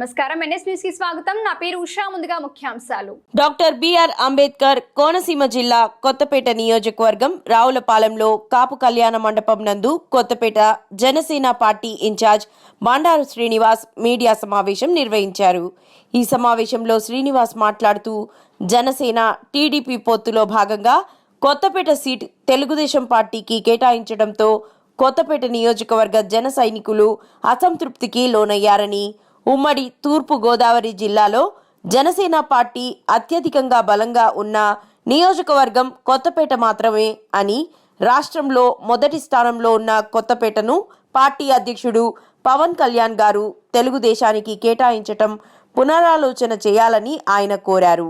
నమస్కారం. ఎన్ఎస్ న్యూస్కి స్వాగతం. నా పేరు ఉషా. ముందుగా ముఖ్యాంశాలు. డాక్టర్ బిఆర్ అంబేద్కర్ కోనసీమ జిల్లా కొత్తపేట నియోజకవర్గం రావులపాలెంలో కాపు కళ్యాణ మండపం నందు Kothapeta Janasena party in charge Bandaru Srinivas media సమావేశం నిర్వహించారు. ఈ సమావేశంలో శ్రీనివాస్ మాట్లాడుతూ జనసేన టీడీపీ పొత్తులో భాగంగా కొత్తపేట సీట్ తెలుగుదేశం పార్టీకి కేటాయించడంతో కొత్తపేట నియోజకవర్గ జన సైనికులు అసంతృప్తికి లోనయ్యారని ఉమ్మడి తూర్పు గోదావరి జిల్లాలో జనసేన పార్టీ అత్యధికంగా బలంగా ఉన్న నియోజకవర్గం కొత్తపేట మాత్రమే అని రాష్ట్రంలో మొదటి స్థానంలో ఉన్న కొత్తపేటను పార్టీ అధ్యక్షుడు పవన్ కళ్యాణ్ గారు తెలుగుదేశానికి కేటాయించటం పునరాలోచన చేయాలని ఆయన కోరారు.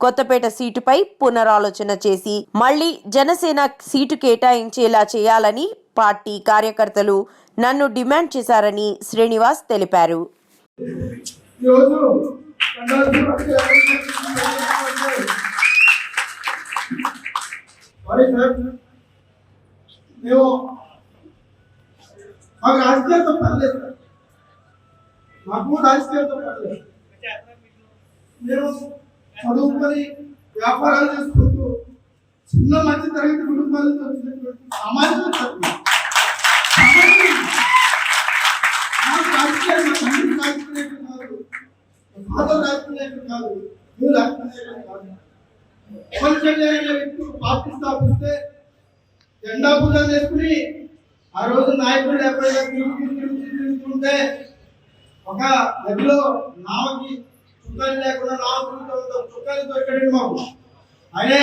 కొత్తపేట సీటుపై పునరాలోచన చేసి మళ్ళీ జనసేన సీటు కేటాయించేలా చేయాలని పార్టీ కార్యకర్తలు నన్ను డిమాండ్ చేశారని శ్రీనివాస్ తెలిపారు. ఈరోజు కండాల్సిన సారీ సార్ మేము మాకు రాజకీయాలతో పర్లేదు సార్ మాకు రాజకీయాలతో పర్లేదు మేము చదువుకొని వ్యాపారాలు చేసుకుంటూ చిన్న మధ్య తరగతి కుటుంబాల నుంచి వచ్చినటువంటి సామాజిక తత్వం. సామాజిక నాకు రాజకీయాలు మా తండ్రి రాజకీయాలు కాదు మా ఫాదర్ రాజకీయాలు కాదు మీరు రాజకీయాలు కాదు పవన్ అనే వ్యక్తి పార్టీ స్థాపిస్తే జెండా పూజలు చేసుకుని ఆ రోజు నాయకుడు ఎప్పుడైనా తిరుగుతూ తిరుగుతూ తిరుగుతుంటే ఒక నదిలో నావకి చుక్కలు లేకుండా నావ తిరుగుతూ చుక్కలు దొరికాడండి మాకు. ఆయనే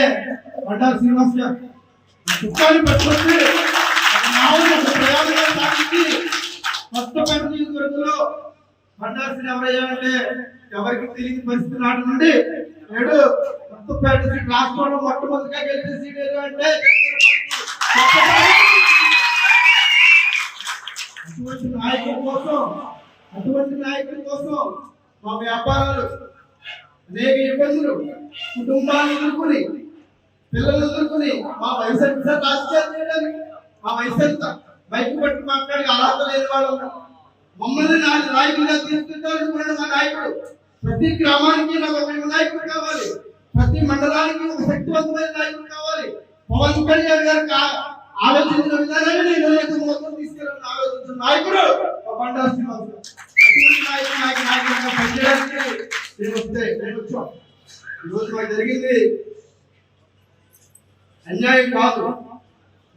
బండారు శ్రీనివాస్ గారు. చుక్కాన్ని పట్టుకొచ్చి ప్రయాణంగా సాగించి ఒక ప్రయాణంగా సాగించి కొత్తపేట నియోజకవర్గంలో అంటే ఎవరికి తెలియని పరిస్థితి నాటి నుండి నేడు కొత్తపేట సీట్ రాష్ట్రంలో మొట్టమొదటిగా గెలిచిన సీట్ అంటే అటువంటి నాయకుల కోసం అటువంటి నాయకుల కోసం మా వ్యాపారాలు అనేక ఇబ్బందులు కుటుంబాన్ని ఎదుర్కొని పిల్లలు ఎదుర్కొని మా వయసు ఎంత సార్ రాజకీయాలు చేయడానికి? మా వయసు ఎంత? బయట పట్టి మాట్లాడి అర్హత లేని వాళ్ళు మమ్మల్ని నా నాయకులుగా తీసుకుంటారు మా నాయకుడు. ప్రతి గ్రామానికి నాకు ఒక నాయకుడు కావాలి. ప్రతి మండలానికి ఒక శక్తివంతమైన నాయకుడు కావాలి. పవన్ కళ్యాణ్ గారు ఆలోచించిన విధానాన్ని నేను రేపు మొత్తం తీసుకెళ్ళాలని ఆలోచించిన నాయకుడు మా బండారు శ్రీనివాస్ ఈరోజు మాకు జరిగింది అన్యాయం కాదు.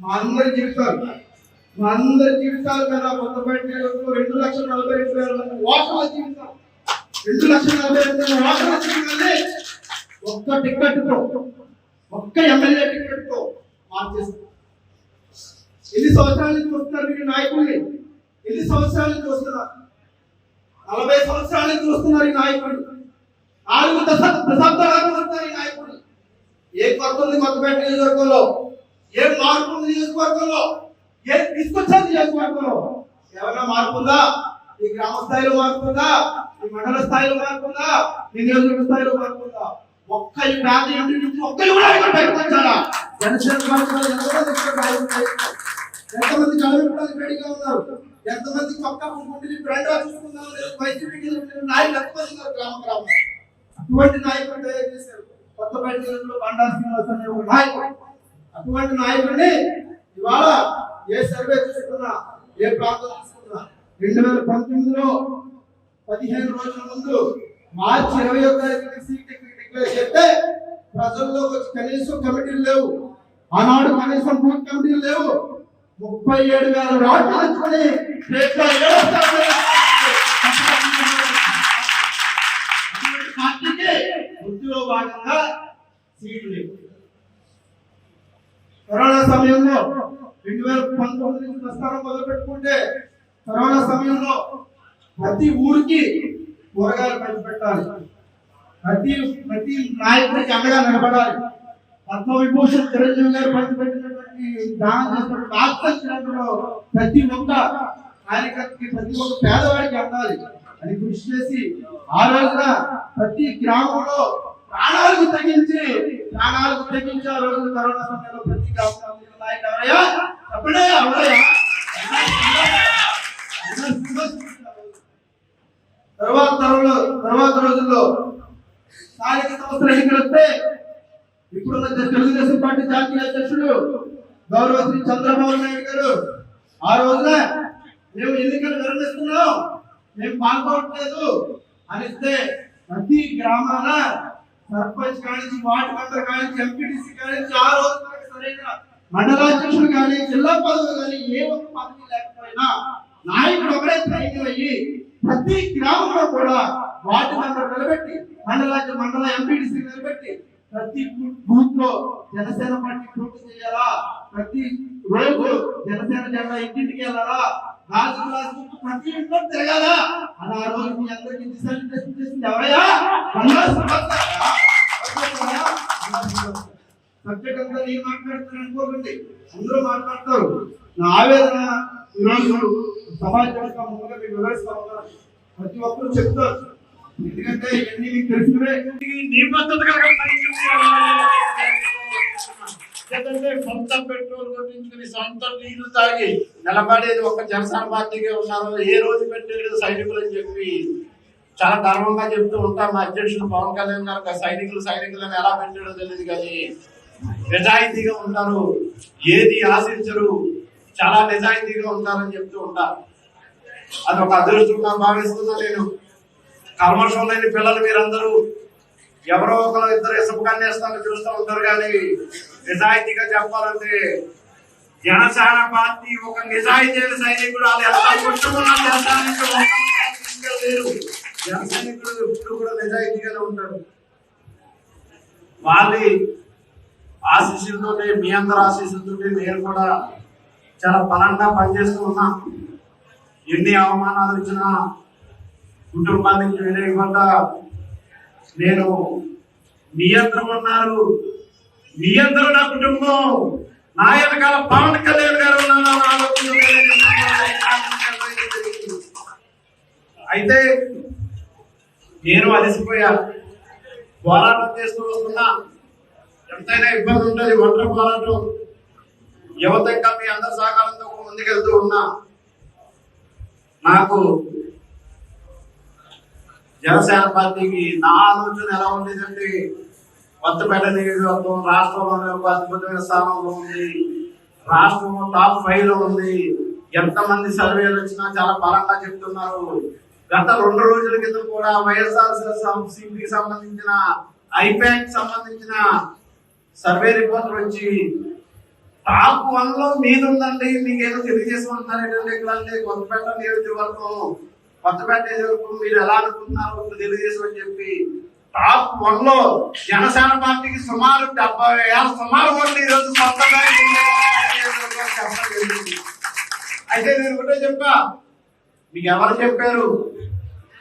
మా అందరి జీవితాలు మా అందరి జీవితాల మీద కొత్త నియోజకవర్గంలో రెండు లక్షల నలభై రెండు వేల మంది ఓటర్ల జీవితాలు. రెండు లక్షల నలభై రెండు వేల ఓటర్ల జీవితాన్ని ఒక్క టికెట్తో ఒక్క ఎమ్మెల్యే టికెట్తో మార్చేస్తారు ఎన్ని సంవత్సరాల నుంచి వస్తున్నారు మీరు నాయకుడిని ఎన్ని సంవత్సరాల నుంచి వస్తున్నారు నలభై సంవత్సరాల నుంచి వస్తున్నారు ఈ నాయకుడు నాలుగు దశ దశాబ్దాలు వస్తున్నారు ఈ నాయకుడు ఏ కొత్త ఉంది కొత్తపేట నియోజకవర్గంలో? ఏ మార్పు ఉంది నియోజకవర్గంలో? ఏ తీసుకొచ్చారు నియోజకవర్గంలో? ఏమైనా మార్పు ఈ గ్రామ స్థాయిలో మార్పు ఈ మండల స్థాయిలో మార్పు ఈ నియోజకవర్గ స్థాయిలో మారుతుందా ఒక్క ఈ పేద ఇంటి నుంచి ఒక్క కూడా ఇక్కడ బయటకు జనసేన పార్టీలో ఎంతమంది రెడీగా ఉన్నారు? ఎంతమంది పక్క పుట్టుకుంటే ఫ్రెండ్ చూసుకుందాం వైసీపీకి నాయకులు ఎంతమంది ఉన్నారు గ్రామ గ్రామం అటువంటి నాయకుడు తయారు చేశారు. కొత్తపేట జిల్లాలో బండారు శ్రీనివాస్ అనే ఒక నాయకుడు. అటువంటి నాయకుడిని ఇవాళ ఏ సర్వే చూసుకున్నా ఏ ప్రాంతం చూసుకున్నా రెండు వేల పంతొమ్మిదిలో పదిహేను రోజుల ముందు మార్చి ఇరవై ఒకటి తారీఖున చేస్తే ప్రజల్లో కనీసం కమిటీలు లేవు. ఆనాడు కనీసం బూత్ కమిటీలు లేవు. ముప్పై ఏడు వేల రోడ్లు తెచ్చుకొని పార్టీకి వృత్తిలో భాగంగా సీట్లు లేవు. కరోనా సమయంలో రెండు వేల పంతొమ్మిది నుంచి ప్రస్థానం మొదలు పెట్టుకుంటే కరోనా సమయంలో ప్రతి ఊరికి కూరగాయలు పంచి పెట్టాలి ప్రతి ప్రతి నాయకుడికి అండగా నిలబడాలి. పద్మ విభూషణ్ చిరంజీవి గారు పంచిపెట్టినటువంటి దానం చేసినటువంటి ఆక్సిజన్ ప్రతి ఒక్క కార్యకర్తకి ప్రతి ఒక్క పేదవాడికి అందాలి. అని కృషి చేసి ఆ రోజున ప్రతి గ్రామంలో ప్రాణాలకు తగ్గించి ప్రాణాలకు తగ్గించి ఆ రోజు కరోనా సమయంలో ప్రతి గ్రామంలో నాయకుడు ఎవరయ్యా? చెప్పండి ఎవరయ్యా? తర్వాత స్థానిక సంస్థలు ఎన్నికలు వస్తే ఇప్పుడున్న తెలుగుదేశం పార్టీ జాతీయ అధ్యక్షుడు గౌరవ శ్రీ చంద్రబాబు నాయుడు గారు. ఆ రోజున మేము ఎన్నికలు నిర్వహిస్తున్నాం. మేము పాల్గొనట్లేదు. అనిస్తే ప్రతి గ్రామాల సర్పంచ్ కానీ వార్డు మెంబర్ కానీ ఎంపీటీసీ కానీ ఆ రోజు సరైన మండలాధ్యక్షుడు కానీ జిల్లా పదవులు కానీ ఏ ఒక్క పదవి లేకపోయినా నాయకుడు ఒకరే సైన్యం అయ్యి ప్రతి గ్రామంలో కూడా వార్డు మెంబర్ నిలబెట్టి మండల మండల ఎంపీడీసీ నిలబెట్టి ప్రతి బూత్లో జనసేన పార్టీ పోటీ చేయాలా? ప్రతి రోజు జనసేన జెండా ఇంటింటికి వెళ్ళాలా? రాజు రాజు ప్రతి ఇంట్లో తిరగాలా? అని ఆ రోజు మీ అందరికి దిశానిర్దేశం చేసింది ఎవరయ్యా? సబ్జెక్ట్ అంతా నేను మాట్లాడుతున్నాను అనుకోకండి. అందరూ మాట్లాడతారు. నా ఆవేదన ఈరోజు సమాజంగా ముందుగా మీకు వివరిస్తా ఉన్నారు ప్రతి ఒక్కరు చెప్తారు. ఎందుకంటే ఇవన్నీ మీకు తెలిసినవే నిబద్ధతగా ఎందుకంటే సొంత పెట్రోల్ కొట్టించుకుని సొంత నీళ్ళు తాగి నిలబడేది ఒక జనసేన పార్టీగా ఉన్నారు. ఏ రోజు పెట్టేది సైనికులు అని చెప్పి చాలా గర్వంగా చెప్తూ ఉంటాం. మా అధ్యక్షుడు పవన్ కళ్యాణ్ గారు సైనికులు సైనికులను ఎలా పెట్టాడో తెలియదు కానీ నిజాయితీగా ఉంటారు. ఏది ఆశించరు చాలా నిజాయితీగా ఉంటారని చెప్తూ ఉంటారు. అది ఒక అదృష్టంగా భావిస్తున్నా నేను. కల్మషం లేని పిల్లలు మీరందరూ ఎవరో ఒకరు ఇద్దరు ఇసుక వేస్తాను చూస్తూ ఉంటారు కానీ నిజాయితీగా చెప్పాలంటే జనసేన పార్టీ ఒక నిజాయితీ సైనికుడు అది ఎంత జన జనసైనికుడు ఒక్క సైనికుడు ఎప్పుడు కూడా నిజాయితీగానే ఉంటాడు. వాళ్ళ ఆశీస్సులతోనే మీ అందరి ఆశీస్సులతోనే నేను కూడా చాలా బలంగా పనిచేస్తూ ఉన్నా ఎన్ని అవమానాలు వచ్చినా కుటుంబానికి వెళ్ళకుండా నేను మీ అందరూ ఉన్నారు మీ అందరూ నా కుటుంబం. నా వెనకాల పవన్ కళ్యాణ్ గారు అయితే నేను అలసిపోయా. పోరాటం చేస్తూ వస్తున్నా. ఎంతైనా ఇబ్బంది ఉంటుంది వంట పోరాటం. యువత ఇంకా మీ అందరి సహకారంతో ముందుకెళ్తూ ఉన్నా. నాకు జనసేన పార్టీకి నా ఆలోచన ఎలా ఉండేదంటే కొత్తపేట నియోజకవర్గం రాష్ట్రంలోనే ఒక అద్భుతమైన స్థానంలో ఉంది. రాష్ట్రం టాప్ ఫైవ్లో ఉంది. ఎంతమంది సర్వేలు వచ్చినా చాలా బలంగా చెప్తున్నారు. గత రెండు రోజుల క్రితం కూడా వైఎస్ఆర్ సిపికి సంబంధించిన ఐపాక్ సంబంధించిన సర్వే రిపోర్ట్ వచ్చి టాప్ వన్లో మీద ఉందండి మీకేదో తెలియజేసుకుంటున్నారు ఏంటంటే ఇక్కడ అంటే కొత్తపేట నియోజకవర్గం కొత్తపేట నియోజకవర్గం మీరు ఎలా అనుకుంటున్నారో తెలుగుదేశం అని చెప్పి టాప్ వన్లో జనసేన పార్టీకి సుమారు డెబ్బై వేల సుమారు ఓట్లు ఈరోజు రోజు చెప్పడం అయితే నేను ఒకటే చెప్పా. మీకు ఎవరు చెప్పారు?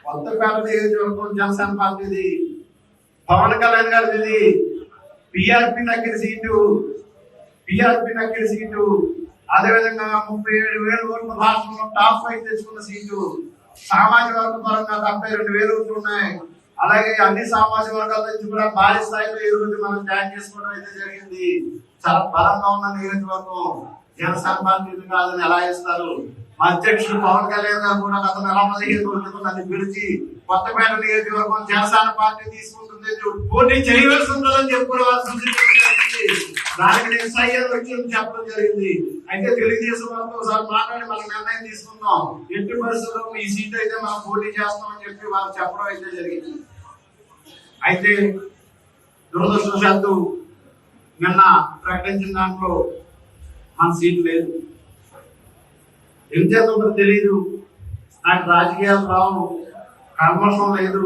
కొత్తపేట నియోజకవర్గం జనసేన పార్టీది. పవన్ కళ్యాణ్ గారిది. పిఆర్పి నక్కిన సీటు. పిఆర్పి నక్కిన సీటు. అదేవిధంగా ముప్పై ఏడు వేల ఓట్లు రాష్ట్రంలో టాప్ ఫైవ్ తెచ్చుకున్న సీటు. సామాజిక వర్గ పరంగా డెబ్బై రెండు వేలు ఉన్నాయి. అలాగే అన్ని సామాజిక వర్గాల నుంచి కూడా భారీ స్థాయిలో ఈ రోజు మనం జాయిన్ చేసుకోవడం అయితే జరిగింది. చాలా బలంగా ఉన్న నియోజకవర్గం. జనసేన పార్టీ కాదని ఎలా ఇస్తారు మా అధ్యక్షుడు పవన్ కళ్యాణ్ గారు కూడా గత నెల పదిహేను రోజుల నన్ను పిలిచి కొత్తపేట నియోజకవర్గం జనసేన పార్టీ తీసుకుంటుంది పోటీ చేయవలసి ఉంటుందని చెప్పి దానికి నేను సై వచ్చింది చెప్పడం జరిగింది. అయితే తెలుగుదేశం వాళ్ళతో ఒకసారి మాట్లాడి మన నిర్ణయం తీసుకుందాం. ఎట్టి పరిస్థితుల్లో ఈ సీట్ అయితే మనం పోటీ చేస్తామని చెప్పి వాళ్ళు చెప్పడం అయితే జరిగింది. అయితే దురదృష్టవశాత్తు నిన్న ప్రకటించిన దాంట్లో మన సీట్ లేదు. ఏం చేద్దామో తెలియదు నాకు రాజకీయాలు రావు కర్మసం లేదు.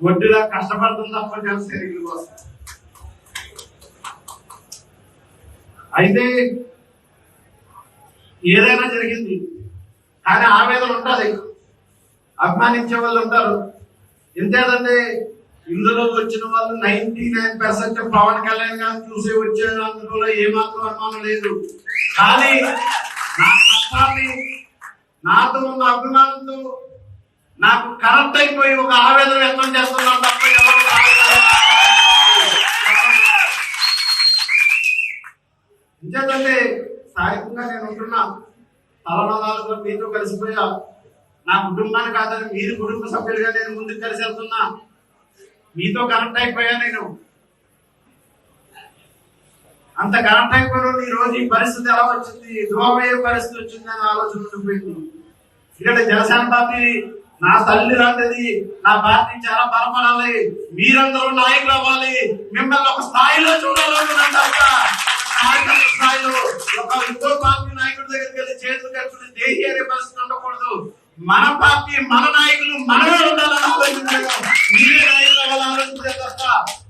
ఒడ్డులా కష్టపడుతుంది తప్ప జనసైనికుల కోసం అయితే ఏదైనా జరిగింది. కానీ ఆవేదన ఉంటుంది అభిమానించే వాళ్ళు ఉంటారు. ఎంతేదంటే ఇందులో వచ్చిన వాళ్ళు ninety nine percent Pawan Kalyan garu చూసి వచ్చే అందులో ఏమాత్రం అనుమానం లేదు. కానీ నా కష్టాన్ని నాతో ఉన్న అభిమానంతో నాకు కరెక్ట్ అయిపోయి ఒక ఆవేదన వ్యక్తం చేస్తున్నాను తప్ప ఎవరు ఇంకేంటంటే స్థానికంగా నేను ఉంటున్నా తలనోదాలతో మీతో కలిసిపోయా. నా కుటుంబాన్ని కాదని మీరు కుటుంబ సభ్యులుగా నేను ముందుకు కలిసి వెళ్తున్నా మీతో కనెక్ట్ అయిపోయా నేను. అంత కరెంట్ అయిపోయిన ఈ రోజు ఈ పరిస్థితి ఎలా వచ్చింది? దూరమయ్యే పరిస్థితి వచ్చింది అని ఆలోచన ఉండిపోయింది ఇక్కడ జనసేన పార్టీ నా తల్లి లాంటిది నా పార్టీ చాలా బలపడాలి. మీరందరూ నాయకులు అవ్వాలి. మిమ్మల్ని ఒక స్థాయిలో చూడాలనుకున్నాను తప్ప స్థాయిలో ఒక ఇంకో పార్టీ నాయకుడి దగ్గరికి వెళ్ళి చేతులు కట్టుకుని దేశీయ అనే పరిస్థితి ఉండకూడదు మన పార్టీ మన నాయకులు మనమే ఉండాలని ఆలోచించారు. మీరే నాయకులు అవ్వాలని ఆలోచించారు తప్ప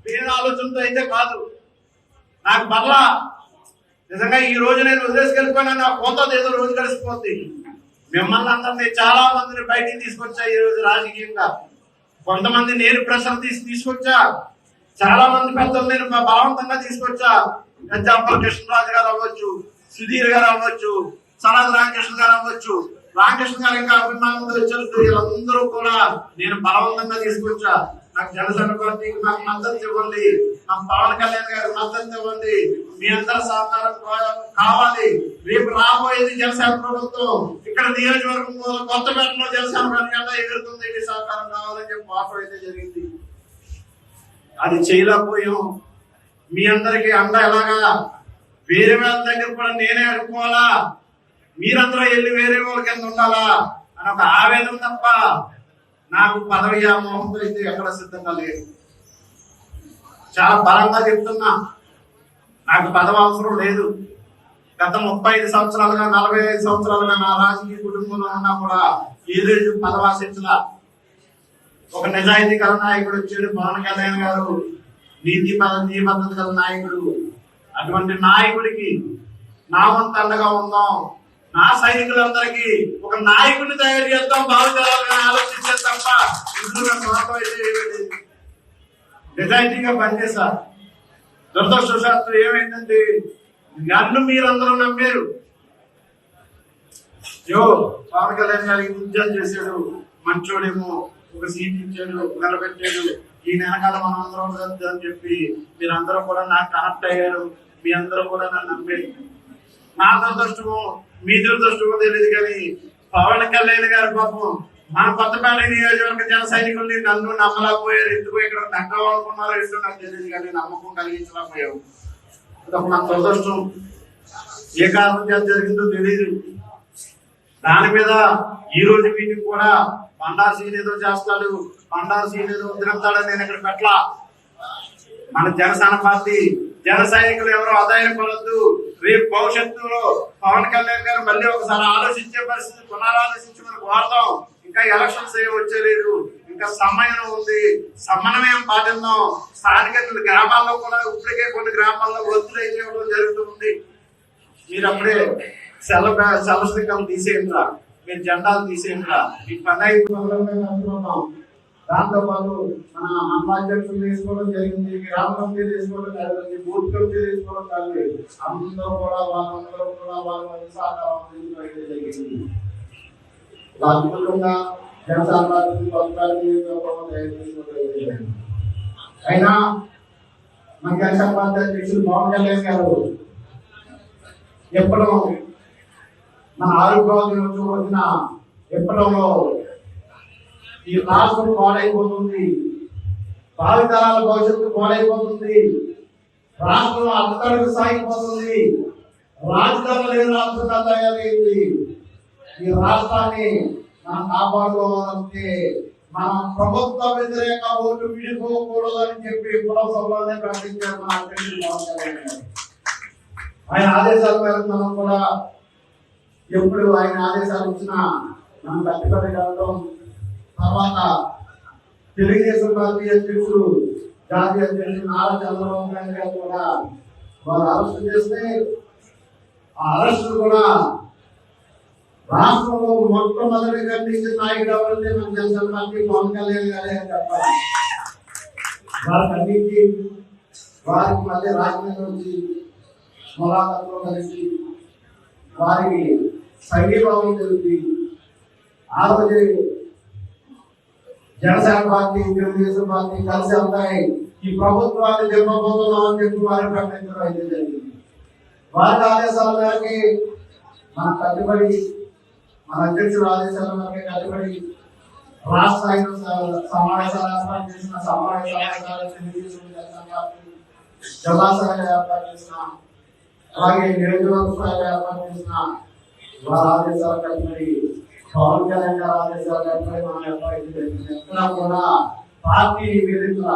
వేరే ఆలోచనతో అయితే కాదు. నాకు మరలా నిజంగా ఈ రోజు నేను వదిలేసుకెళ్ళిపోయినా నా కోత ఏదో రోజు కలిసిపోతుంది మిమ్మల్ని అందరినీ చాలా మందిని బయటికి తీసుకొచ్చా ఈ రోజు రాజకీయంగా? కొంతమంది నేను ప్రెషర్ తీసి తీసుకొచ్చా? చాలా మంది పెద్దలు నేను బలవంతంగా తీసుకొచ్చా. ఎగ్జాంపుల్ కృష్ణరాజు గారు అవ్వచ్చు సుధీర్ గారు అవ్వచ్చు సనత్ రామకృష్ణ గారు అవ్వచ్చు. రామకృష్ణ గారు ఇంకా అభిమానులు వచ్చారు. వీళ్ళందరూ కూడా నేను బలవంతంగా తీసుకొచ్చా. నాకు జనసేన పార్టీకి నాకు మద్దతు ఇవ్వండి. నాకు పవన్ కళ్యాణ్ గారికి మద్దతు ఇవ్వండి. మీ అందరి సహకారం కావాలి. రేపు రాబోయేది జనసేన ప్రభుత్వం. ఇక్కడ నియోజకవర్గం కొత్తపేటలో జనసేన పార్టీ అంతా ఎగురుతుంది మీ సహకారం కావాలని చెప్పి ఆఫర్ అయితే జరిగింది. అది చేయలేకపోయాం. మీ అందరికి అండ ఎలాగా? వేరే వాళ్ళ దగ్గర కూడా నేనే అనుకోవాలా మీరందరూ వెళ్ళి వేరే వాళ్ళ కింద ఉండాలా? అని ఒక ఆవేదన తప్ప నాకు పదవి మోహంతో అయితే ఎక్కడ సిద్ధంగా లేదు. చాలా బలంగా చెప్తున్నా. నాకు పదవి అవసరం లేదు. గత ముప్పై ఐదు సంవత్సరాలుగా నలభై ఐదు సంవత్సరాలుగా నా రాజకీయ కుటుంబంలో ఉన్నా కూడా ఏ రోజు పదవి ఒక నిజాయితీ గల నాయకుడు వచ్చాడు పవన్ కళ్యాణ్ గారు నీతి పద నిబద్ధత గల నాయకుడు. అటువంటి నాయకుడికి నా వంతండగా ఉందాం. నా సైనికులందరికీ ఒక నాయకుడిని తయారు చేద్దాం బాగుపడాలని ఆలోచించే తప్ప నిజాయితీగా పనిచేశా దురదృష్టశాస్త్రం ఏమైందంటే నన్ను మీరందరూ నమ్మారు. యో పవన్ కళ్యాణ్ గారికి ఉద్యోగం చేశాడు మంచోడేమో. ఒక సీట్ ఇచ్చాడు నిలబెట్టాడు. ఈ వెనకాల మనం అందరం అని చెప్పి మీరందరూ కూడా నాకు కనెక్ట్ అయ్యారు. మీ అందరూ కూడా నన్ను నమ్మారు నా దురదృష్టమో మీ దురదృష్టమో తెలియదు కానీ పవన్ కళ్యాణ్ గారు పాపం మన కొత్తపేట నియోజకవర్గ జన సైనికుల్ని నన్ను నమ్మలేకపోయారు. ఎందుకు ఇక్కడ తగ్గవాలనుకున్నారో ఎందుకు నాకు తెలియదు కానీ నమ్మకం కలిగించలేకపోయావు అదొక నా దురదృష్టం ఏ కారణం చేత జరిగిందో తెలియదు దాని మీద ఈ రోజు మీటింగ్ కూడా పండా సీన్ ఏదో చేస్తాడు పండా సీన్ ఏదో వదిలేస్తాడని నేను ఇక్కడ పెట్టలా. మన జనసేన పార్టీ జన సైనికులు ఎవరు ఆదాయం పడద్దు రేపు భవిష్యత్తులో పవన్ కళ్యాణ్ గారు మళ్ళీ ఒకసారి ఆలోచించే పరిస్థితి పునరాలోచించి మనకు వాడదాం ఇంకా ఎలక్షన్స్ ఏమి వచ్చేలేదు ఇంకా సమయం ఉంది. సమన్వయం పాటిద్దాం స్థానిక గ్రామాల్లో కూడా ఇప్పటికే కొన్ని గ్రామాల్లో ఒత్తిడి అయితే ఇవ్వడం జరుగుతుంది మీరు అప్పుడే సెల సెలవు తీసేయండి తీసేయండిరా మీరు జెండాలు తీసేయండి ఈ పండుగ దాంతో పాటు మన అన్నాధ్యక్షులు తీసుకోవడం జరిగింది గ్రామ కమిటీ తీసుకోవడం జరిగింది బూత్ కమిటీ తీసుకోవడం కాదు అందరూ కూడా వాళ్ళందరూ కూడా వాళ్ళ సహకారం జరిగింది. ఇలా అద్భుతంగా జనసేన పార్టీ అయినా మన జనసేన పార్టీ అధ్యక్షులు పవన్ కళ్యాణ్ గారు ఎప్పుడో మన ఆరోగ్య వచ్చిన విప్లవంలో ఈ రాష్ట్రం పాడైపోతుంది. భావితరాల భవిష్యత్తు పాడైపోతుంది. రాష్ట్రం అత్తడికి సాగిపోతుంది రాజధాని లేని రాష్ట్రంగా తయారైంది. ఈ రాష్ట్రాన్ని మనం కాపాడుకోవాలంటే మన ప్రభుత్వ వ్యతిరేక ఓటు విడిపోకూడదని చెప్పి పురసభలోనే ప్రకటించారు మన ఆయన ఆదేశాల మేరకు మనం కూడా ఎప్పుడు ఆయన ఆదేశాలు ఇచ్చినా మనం కట్టుబడి తర్వాత తెలుగుదేశం పార్టీ అధ్యక్షుడు జాతీయ అధ్యక్షుడు నారా చంద్రబాబు నాయుడు గారు కూడా వారు అరెస్ట్ చేస్తే ఆ అరెస్ట్ కూడా రాష్ట్రంలో మొట్టమొదటి కనిపించిన నాయకుడు ఎవరంటే మన జనసేన పార్టీ పవన్ కళ్యాణ్ గారే అని చెప్పాలి. వారు ఖండించి వారికి మళ్ళీ రాజకీయం నుంచి ములాఖాతులో కలిసి వారికి సంఘీభావం తెలిపి ఆ రోజు జనసేన పార్టీ తెలుగుదేశం పార్టీ కలిసి ఉంటాయి ఈ ప్రభుత్వాన్ని దింపబోతున్నాం అని చెప్పి వారు ప్రకటించడం అయితే జరిగింది. వారి ఆదేశాల మేరకి మన కట్టుబడి మన అధ్యక్షుడు ఆదేశాల మేరకు కట్టుబడి రాష్ట్ర స్థాయిలో సమావేశాలు ఏర్పాటు చేసిన సమావేశాలు తెలుగుదేశం జనసేన ఏర్పాటు చేసిన అలాగే నియోజకవర్గ స్థాయిలో ఏర్పాటు చేసిన వారి ఆదేశాల కట్టుబడి పవన్ కళ్యాణ్ గారి ఆదేశాల కట్టుబడి మనం ఏర్పాటు చేసిన కూడా పార్టీ నివేదిక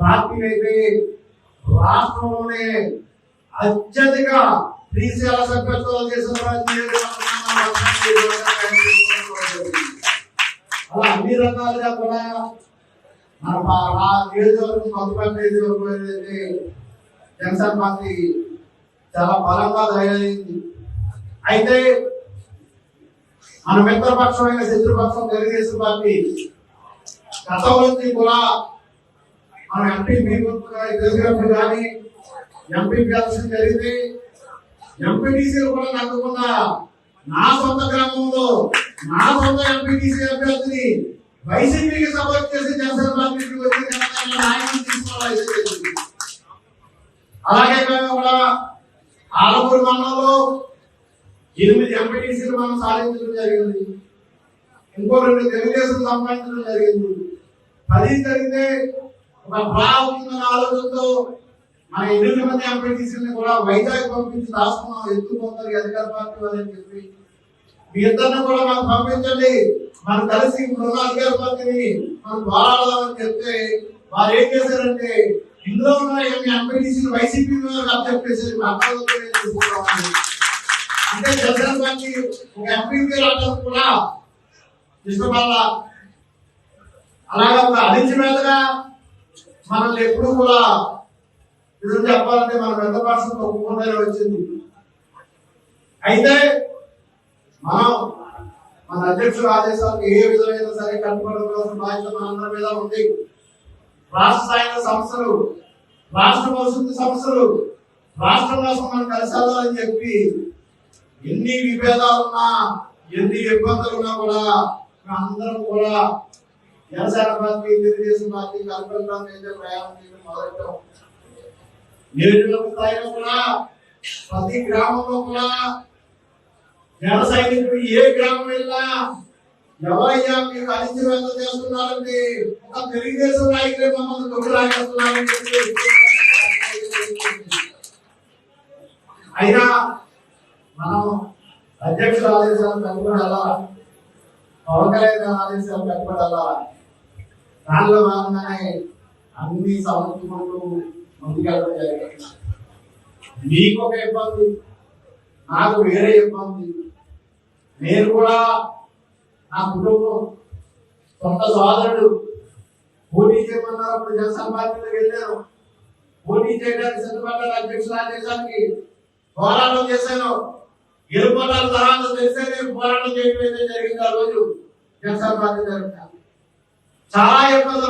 పార్టీ అయితే రాష్ట్రంలోనే అత్యధిక శ్రీశైల సభ్యత్వాలు చేసిన అలా అన్ని రకాలుగా కూడా మన నియోజకవర్గం కొత్తపేట నియోజకవర్గం జనసేన పార్టీ చాలా బలంగా తయారైంది. అయితే మన మిత్రపక్షమైన శత్రుపక్షం తెలుగుదేశం పార్టీ గతం నుంచి కూడా మన ఎంపీ తెలిసినప్పుడు కానీ ఎంపీ ఎలక్షన్ జరిగింది. ఎంపీటీసీలు కూడా తగ్గకుండా నా సొంత గ్రామంలో నా సొంత ఎంపీటీసీ అభ్యర్థిని వైసీపీకి సపోర్ట్ చేసి జనసేన పార్టీకి వచ్చి నాయకులు తీసుకోవాలి అలాగే మేము కూడా ఆలమూరు మండలంలో ఎనిమిది ఎంపీటీసీలు మనం సాధించడం జరిగింది. ఇంకో రెండు తెలుగుదేశం సంపాదించడం జరిగింది. పది జరిగితే ఒక డ్రా అవుతుందన్న ఆలోచనతో మన ఎనిమిది మంది ఎంపీటీసీని కూడా వైజాగ్ పంపించి రాష్ట్రం ఎత్తుపోతారు అధికార పార్టీ వాళ్ళని చెప్పి. మీ ఇద్దరిని కూడా మాకు పంపించండి. మనం కలిసి ఇప్పుడున్న అధికార పార్టీని మనం పోరాడదామని చెప్తే వారు ఏం చేశారంటే ఇందులో ఉన్న ఎంపీటీసీని వైసీపీ చెప్పేసి మాట్లాడుతున్నామని అంటే జనసేన పార్టీ ఒక ఎంపీ రావడం కూడా ఇష్టపడాల. అలాగే ఒక అణిచివేతగా మనల్ని ఎప్పుడు కూడా ఇది చెప్పాలంటే మన పెద్ద పర్సన్ ఒప్పుకుంటే వచ్చింది? అయితే మనం మన అధ్యక్షుడు ఆదేశాలకు ఏ విధమైన సరే కట్టుబడి కోసం బాధ్యత మనందరి మీద ఉంది. రాష్ట్ర స్థాయిలో సమస్యలు రాష్ట్ర భవిష్యత్తు సమస్యలు రాష్ట్రం కోసం మనం కలిసాలని చెప్పి ఎన్ని విభేదాలు ఉన్నా ఎన్ని ఇబ్బందులు ఉన్నా కూడా అందరం కూడా జనసేన పార్టీ తెలుగుదేశం పార్టీ కల్పన అయితే ప్రయాణం చేయడం మొదలెట్టాం నియోజకవర్గ స్థాయిలో కూడా ప్రతి గ్రామంలో కూడా జన సైనికులు ఏ గ్రామం వెళ్ళినా ఎవరయ్యా మీరు అణిచివేత చేస్తున్నారండి? ఒక తెలుగుదేశం నాయకులే మమ్మల్ని తొమ్మిది రాగేస్తున్నారని చెప్పి అయినా మనం అధ్యక్షుల ఆదేశాలు కట్టుబడాలా పవన్ కళ్యాణ్ ఆదేశాలు కట్టుబడాలా దానిలో భాగంగానే అన్ని సమర్థుకుంటూ ముందుకెళ్ళడం జరిగింది. మీకు ఒక ఇబ్బంది నాకు వేరే ఇబ్బంది. నేను కూడా నా కుటుంబం సొంత సోదరుడు. పోటీ చేయమన్నారు జనసేన పార్టీలోకి వెళ్ళాను. పోటీ చేయడానికి సిద్ధపడ్డాను అధ్యక్షుల ఆదేశానికి. పోరాటం చేశాను. గెలుపడాల తర్వాత తెలిసే నేను పోరాటం చేయడం అయితే జరిగింది ఆ రోజు. జనసేన పార్టీ తరఫున చాలా ఇబ్బందులు